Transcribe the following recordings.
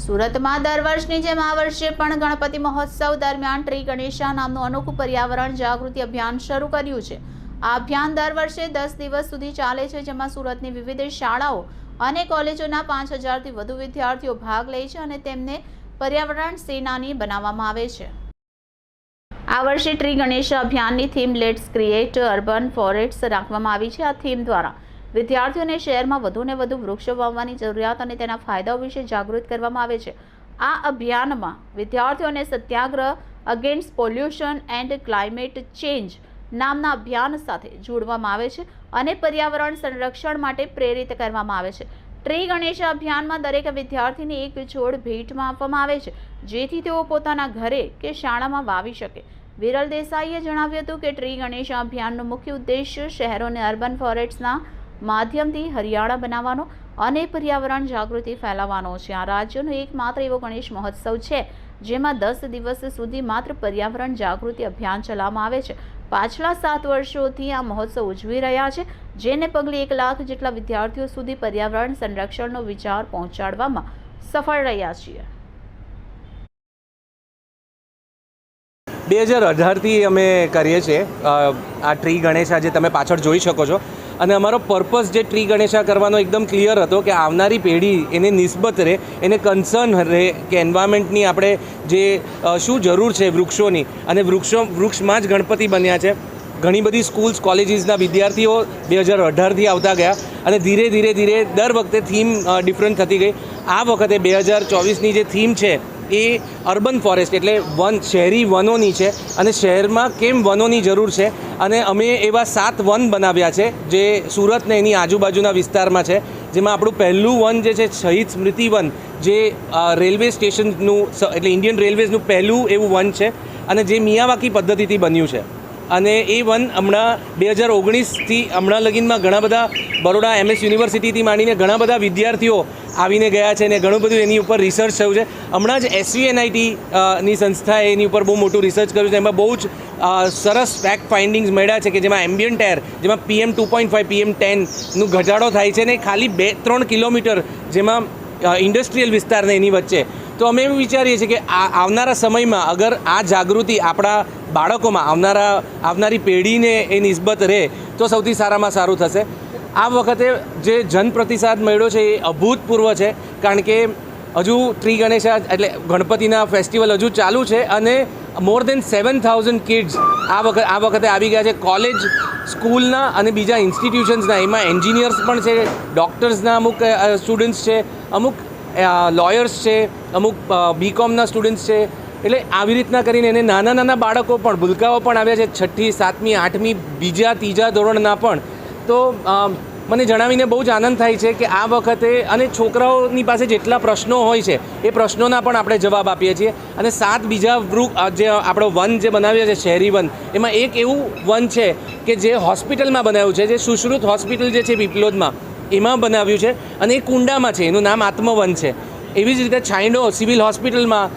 સુરતમાં દર વર્ષની જેમ આ વર્ષે પણ ગણપતિ મહોત્સવ દરમિયાન ટ્રી ગણેશા નામનું અનોખું પર્યાવરણ જાગૃતિ અભિયાન શરૂ કર્યું છે. આ અભિયાન દર વર્ષે દસ દિવસ સુધી ચાલે છે, જેમાં સુરતની વિવિધ શાળાઓ અને કોલેજોના પાંચ હજારથી વધુ વિદ્યાર્થીઓ ભાગ લે છે અને તેમને પર્યાવરણ સેનાની બનાવવામાં આવે છે. આ વર્ષે ટ્રી ગણેશ અભિયાનની theme let's create urban forest રાખવામાં આવી છે. આ થીમ દ્વારા વિદ્યાર્થીઓને શહેરમાં વધુને વધુ વૃક્ષો વાવવાની જરૂરિયાત અને તેના ફાયદાઓ વિશે જાગૃત કરવામાં આવે છે. આ અભિયાનમાં વિદ્યાર્થીઓને Satyagraha against pollution and climate change નામના અભિયાન સાથે જોડવામાં આવે છે અને પર્યાવરણ સંરક્ષણ માટે પ્રેરિત કરવામાં આવે છે. ટ્રી ગણેશ અભિયાનમાં દરેક વિદ્યાર્થીને એક છોડ ભેટમાં આપવામાં આવે છે, જેથી તેઓ પોતાના ઘરે કે શાળામાં વાવી શકે. વિરલ દેસાઈએ જણાવ્યું હતું કે ટ્રી ગણેશ અભિયાનનો મુખ્ય ઉદ્દેશ્ય શહેરોને અર્બન ફોરેસ્ટના માધ્યમથી હરિયાળા બનાવવાનો અને પર્યાવરણ જાગૃતિ ફેલાવવાનો છે. આ રાજ્યનો એકમાત્ર એવો ગણેશ મહોત્સવ છે, જેમાં દસ દિવસ સુધી માત્ર પર્યાવરણ જાગૃતિ અભિયાન ચલાવવામાં આવે છે. પાછલા સાત વર્ષોથી આ મહોત્સવ ઉજવી રહ્યા છે, જેને પગલે એક લાખ જેટલા વિદ્યાર્થીઓ સુધી પર્યાવરણ સંરક્ષણનો વિચાર પહોંચાડવામાં સફળ રહ્યા છીએ. બે હજાર અઢારથી અમે કરીએ છીએ. આ ટ્રી ગણેશ આજે તમે પાછળ જોઈ શકો છો. અને અમારો પર્પઝ જે ટ્રી ગણેશા કરવાનો એકદમ ક્લિયર હતો કે આવનારી પેઢી એને નિસ્બત રહે, એને કન્સર્ન રહે કે એન્વાયરમેન્ટની આપણે જે શું જરૂર છે વૃક્ષોની. અને વૃક્ષો, વૃક્ષમાં જ ગણપતિ બન્યા છે. ઘણી બધી સ્કૂલ્સ કોલેજીસના વિદ્યાર્થીઓ બે હજાર અઢારથી આવતા ગયા અને ધીરે ધીરે ધીરે દર વખતે થીમ ડિફરન્ટ થતી ગઈ. આ વખતે બે હજાર ચોવીસની જે થીમ છે એ અર્બન ફોરેસ્ટ એટલે વન શહેરી વનોની છે અને શહેરમાં કેમ વનોની જરૂર છે અને અમે એવા સાત વન બનાવ્યા છે જે સુરતને એની આજુબાજુના વિસ્તારમાં છે, જેમાં આપણું પહેલું વન જે છે શહીદ સ્મૃતિ વન, જે રેલવે સ્ટેશનનું એટલે ઇન્ડિયન રેલવેઝનું પહેલું એવું વન છે અને જે મિયાવાકી પદ્ધતિથી બન્યું છે. અને એ વન હમણાં બે હજાર ઓગણીસથી હમણાં લગીનમાં ઘણા બધા બરોડા એમએસ યુનિવર્સિટીથી માંડીને ઘણા બધા વિદ્યાર્થીઓ આવીને ગયા છે અને ઘણું બધું એની ઉપર રિસર્ચ થયું છે. હમણાં જ એસવીએનઆઈટી ની સંસ્થાએ એની ઉપર બહુ મોટું રિસર્ચ કર્યું છે. એમાં બહુ જ સરસ ફેક્ટ ફાઇન્ડિંગ્સ મળ્યા છે કે જેમાં એમ્બિયન્ટ એર જેમાં PM two point five PM ટેનનું ઘટાડો થાય છે ને ખાલી બે, ત્રણ કિલોમીટર જેમાં ઇન્ડસ્ટ્રીયલ વિસ્તારને એની વચ્ચે. તો અમે એવું વિચારીએ છીએ કે આ, આવનારા સમયમાં અગર આ જાગૃતિ આપણા બાળકોમાં, આવનારા, આવનારી પેઢીને એ નિસ્બત રહે, તો સૌથી સારામાં સારું થશે. આ વખતે જે જનપ્રતિસાદ મળ્યો છે એ અભૂતપૂર્વ છે, કારણ કે હજુ ત્રી ગણેશા એટલે ગણપતિના ફેસ્ટિવલ હજુ ચાલુ છે અને more than seven thousand kids આ વખતે આ વખતે આવી ગયા છે. કોલેજ, સ્કૂલના અને બીજા ઇન્સ્ટિટ્યુશન્સના. એમાં એન્જિનિયર્સ પણ છે, ડૉક્ટર્સના અમુક સ્ટુડન્ટ્સ છે, અમુક લોયર્સ છે, અમુક બીકોમના સ્ટુડન્ટ્સ છે. એટલે આવી રીતના કરીને એને નાના નાના બાળકો પણ, ભૂલકાઓ પણ આવ્યા છે. છઠ્ઠી, સાતમી, આઠમી, બીજા, ત્રીજા ધોરણના પણ તો મને જણાવીને બહુ જ આનંદ થાય છે કે આ વખતે અને છોકરાઓની પાસે જેટલા પ્રશ્નો હોય છે, એ પ્રશ્નોના પણ આપણે જવાબ આપીએ છીએ. અને સાત બીજા વૃક્ષ જે આપણો વન જે બનાવ્યો છે શહેરી વન, એમાં એક એવું વન છે કે જે હોસ્પિટલમાં બનાવ્યું છે, જે સુશ્રુત હોસ્પિટલ જે છે પીપલોદમાં એમાં બનાવ્યું છે અને એ કુંડામાં છે, એનું નામ આત્મવન છે. એવી જ રીતે છાંયડો સિવિલ હોસ્પિટલમાં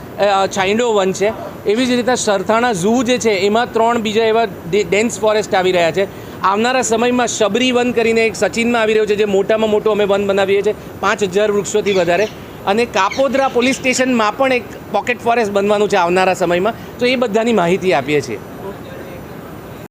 છાંયડો વન છે. એવી જ રીતે સરથાણા ઝૂ જે છે, એમાં ત્રણ બીજા એવા ડેન્સ ફોરેસ્ટ આવી રહ્યા છે. આવનારા સમયમાં શબરી વન કરીને એક સચિનમાં આવી રહ્યું છે, જે મોટામાં મોટો અમે વન બનાવીએ છીએ, પાંચ હજાર વૃક્ષોથી વધારે. અને કાપોદ્રા પોલીસ સ્ટેશનમાં પણ એક પોકેટ ફોરેસ્ટ બનવાનું છે આવનારા સમયમાં. તો એ બધાની માહિતી આપીએ છીએ.